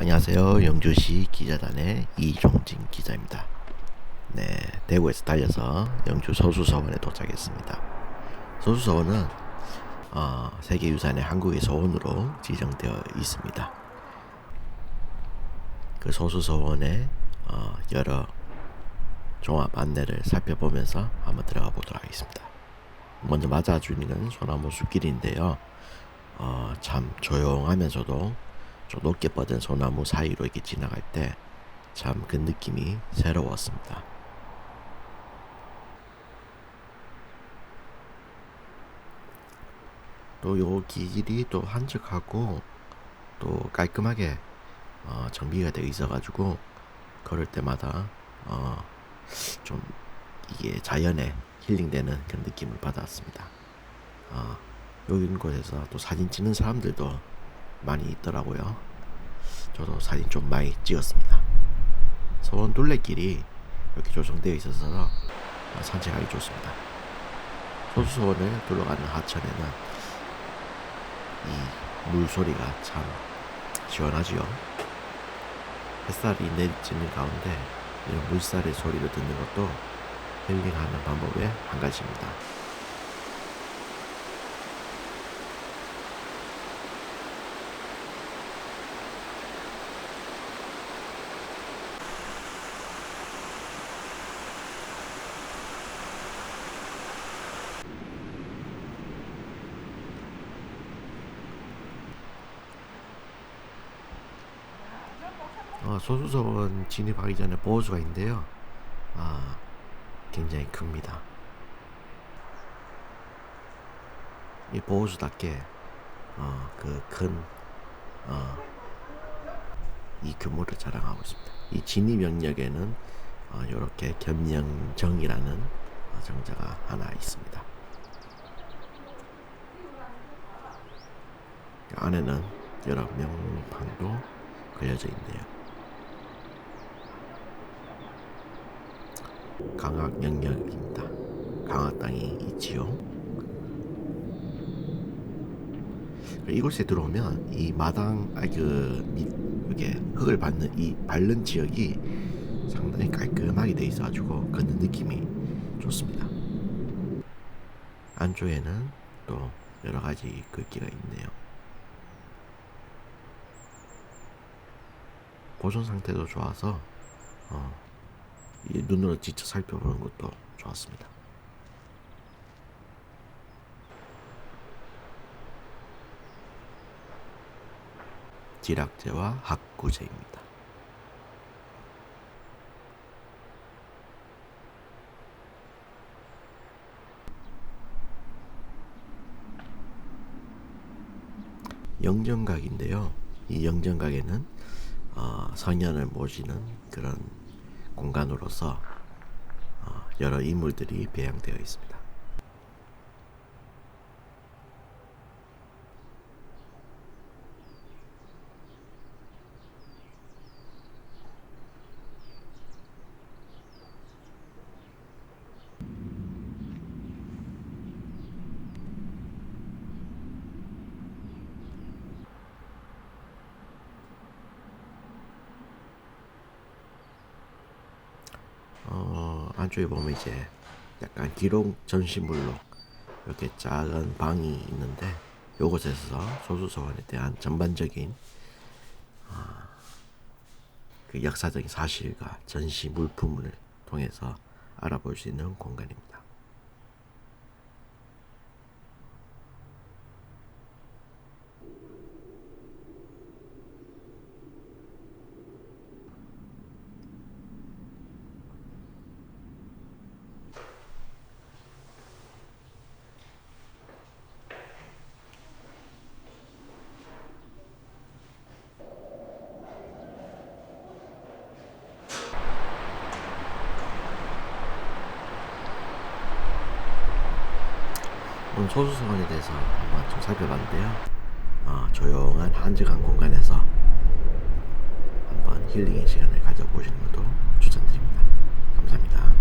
안녕하세요. 영주시 기자단의 이종진 기자입니다. 네, 대구에서 달려서 영주 소수서원에 도착했습니다. 소수서원은 어, 세계유산의 한국의 서원으로 지정되어 있습니다. 그 소수서원의 어, 여러 종합 안내를 살펴보면서 한번 들어가 보도록 하겠습니다. 먼저 맞아주는 소나무 숲길인데요. 어, 참 조용하면서도 저 높게 뻗은 소나무 사이로 이렇게 지나갈 때 참 그 느낌이 새로웠습니다. 또 요 길이 또 한적하고 또 깔끔하게 어, 정비가 되어 있어가지고 걸을 때마다 어, 좀 이게 자연에 힐링되는 그런 느낌을 받았습니다. 어, 여기 곳에서 또 사진 찍는 사람들도 많이 있더라고요. 저도 사진 좀 많이 찍었습니다. 서원 둘레길이 이렇게 조성되어 있어서 어, 산책하기 좋습니다. 소수서원을 둘러가는 하천에는 이 물소리가 참 시원하지요. 햇살이 내리쬐는 가운데 이런 물살의 소리를 듣는 것도 힐링하는 방법의 한 가지입니다. 어, 소수서원 진입하기 전에 보호수가 있는데요. 아, 굉장히 큽니다. 이 보호수답게 어, 그큰 어, 이 규모를 자랑하고 있습니다. 이 진입 영역에는 어, 이렇게 겸영정이라는 어, 정자가 하나 있습니다. 그 안에는 여러 명판도 그려져 있네요. 강학 영역입니다. 강화 땅이 있지요. 이곳에 들어오면 이 마당 아그 이게 흙을 밟는 이 밟는 지역이 상당히 깔끔하게 돼 있어가지고 걷는 느낌이 좋습니다. 안쪽에는 또 여러 가지 글귀가 있네요. 보존 상태도 좋아서 어, 이 눈으로 직접 살펴보는 것도 좋았습니다. 지락제와 학구제입니다. 영정각인데요. 이 영정각에는 어, 성현을 모시는 그런 공간으로서 어, 여러 인물들이 배양되어 있습니다. 어, 안쪽에 보면 이제 약간 기록 전시물로 이렇게 작은 방이 있는데 요곳에서 소수서원에 대한 전반적인 아, 그 역사적인 사실과 전시 물품을 통해서 알아볼 수 있는 공간입니다. 오늘 소수서원에 대해서 한번 좀 살펴봤는데요. 어, 조용한 한적한 공간에서 한번 힐링의 시간을 가져보시는 것도 추천드립니다. 감사합니다.